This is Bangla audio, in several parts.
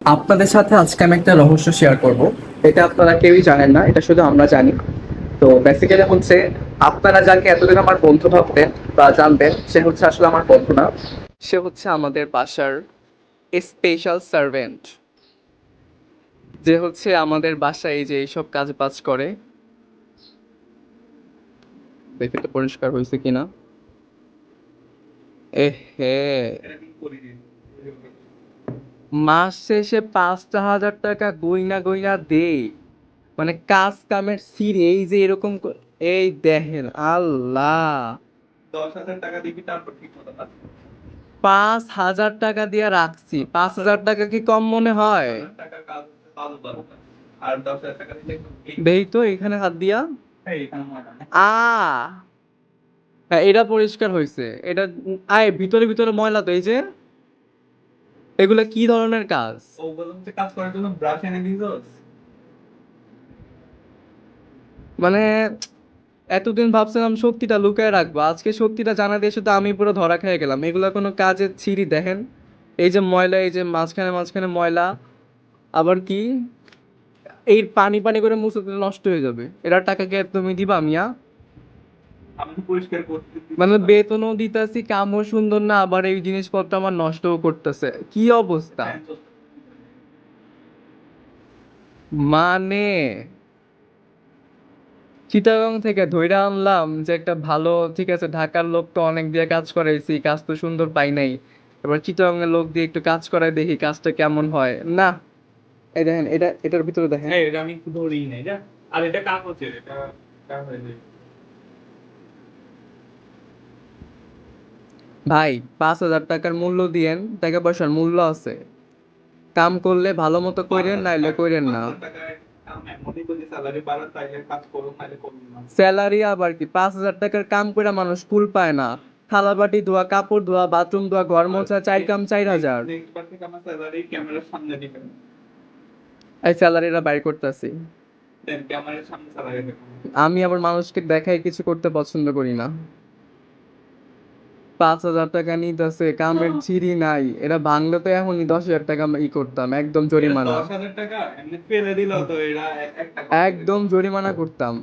আপনাদের সাথে আজকে আমি একটা রহস্য শেয়ার করব। এটা আপনারা কেউই জানেন না, এটা শুধু আমরা জানি। তো বেসিক্যালি হচ্ছে, আপনারা যাকে এতদিন আমার বন্ধু ভাবতেন বা জানবেন সে হচ্ছে আসলে আমার বন্ধু না। সে হচ্ছে আমাদের বাসার স্পেশাল সার্ভেন্ট যে হচ্ছে আমাদের বাসায় এই যে এইসব কাজ বাজ করে পরিষ্কার হয়েছে কিনা। এ হে। মাস শেষে পাঁচটা হাজার টাকা গইনা গইনা দে মানে কাজ কামের সিরে এই যে এরকম ক- এই দেখেন আল্লাহ দশ হাজার টাকা দিবি তারপর ঠিক মতো কাজ করবি। পাঁচ হাজার টাকা দিয়ে রাখছি পাঁচ হাজার টাকা কি কম মনে হয় টাকা কাজ হচ্ছে পাঁচ বারো টাকা। আর দশ হাজার টাকা দিলে একদম ঠিক। দেই তো এখানে হাত দিয়া এই, এখানে হয় না। আ হ্যাঁ এটা পরিষ্কার হয়েছে এটা আয় ভিতরে ভিতরে ময়লা তো এই যে এগুলা কি ধরনের কাজ? কাজ করার জন্য ব্রাশ এনে? মানে এতদিন ভাবছিলাম শক্তিটা লুকায় রাখব। আজকে শক্তিটা জানা দিয়ে শুধু আমি পুরো ধরা খেয়ে গেলাম। এগুলো কোনো কাজের ছিঁড়ি দেখেন? এই যে ময়লা এই যে মাঝখানে মাঝখানে ময়লা আবার কি? এই পানি পানি করে মুছে নষ্ট হয়ে যাবে। এরা টাকা কি তুমি দিবা মিয়া। মানে বেতনও দিতেছি কামও সুন্দর না আবার এই জিনিসপত্র আমার নষ্টও করতেছে। কি অবস্থা? হ্যাঁ, মানে চিটাগাং থেকে ধইরা আনলাম যে একটা ভালো ঠিক আছে ঢাকার লোক তো অনেক দিয়ে কাজ করাইছি কাজ তো সুন্দর পাই নাই। এবার চিটাগাং এর লোক দিয়ে একটু কাজ করাই দেখি কাজটা কেমন হয়। না এই দেখেন এটা এটার ভিতরে দেখেন। এই, এটা আমি ধরেই নাই, আর এটা কাগজের, এটা ভাই পাঁচ হাজার টাকার মূল্য দিয়েন টাকা পয়সার মূল্য আছে। কাম করলে ভালো মতো করুন, নাইলে করুন না। স্যালারি আবার কি? পাঁচ হাজার টাকার কাম করে মানুষ ফুল পায় না। থালা বাটি ধোয়া কাপড় ধোয়া বাথরুম ধোয়া ঘর মোছা চার কাম চার হাজার। এই স্যালারিটা বাইর করতেছি। আমি আবার মানুষকে দেখাই কিছু করতে পছন্দ করি না। পাঁচ হাজার টাকা নিতেছে কামের ছিঁড়ি নাই। এটা ভাঙলে তো এখনই দশ হাজার টাকা ই করতাম একদম জরিমানা। দশ হাজার টাকা এমনি ফেলে দিল তো এরা এক- এক টাকা একদম জরিমানা করতাম।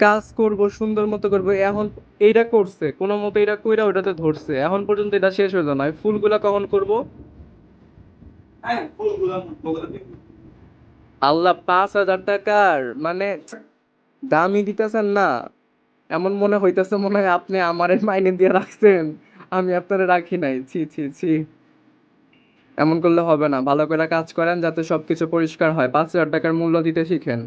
কাজ করব সুন্দর মতো করব এখন এইটা করছে কোনো মতো এটা কইরা ওটাতে ধরছে। এখন পর্যন্ত এটা শেষ হলো না। ফুলগুলা কখন করব? হ্যাঁ, ফুলগুলো আল্লাহ পাঁচ হাজার টাকার মানে দামই দিতেছেন না। এমন মনে হইতেছে মনে হয় আপনি আমার মাইনে দিয়ে রাখছেন। আমি আপনারে রাখি নাই। ছি ছি ছি। এমন করলে হবে না। ভালো করে কাজ করেন যাতে সবকিছু পরিষ্কার হয়। পাঁচ হাজার টাকার মূল্য দিতে শিখেন।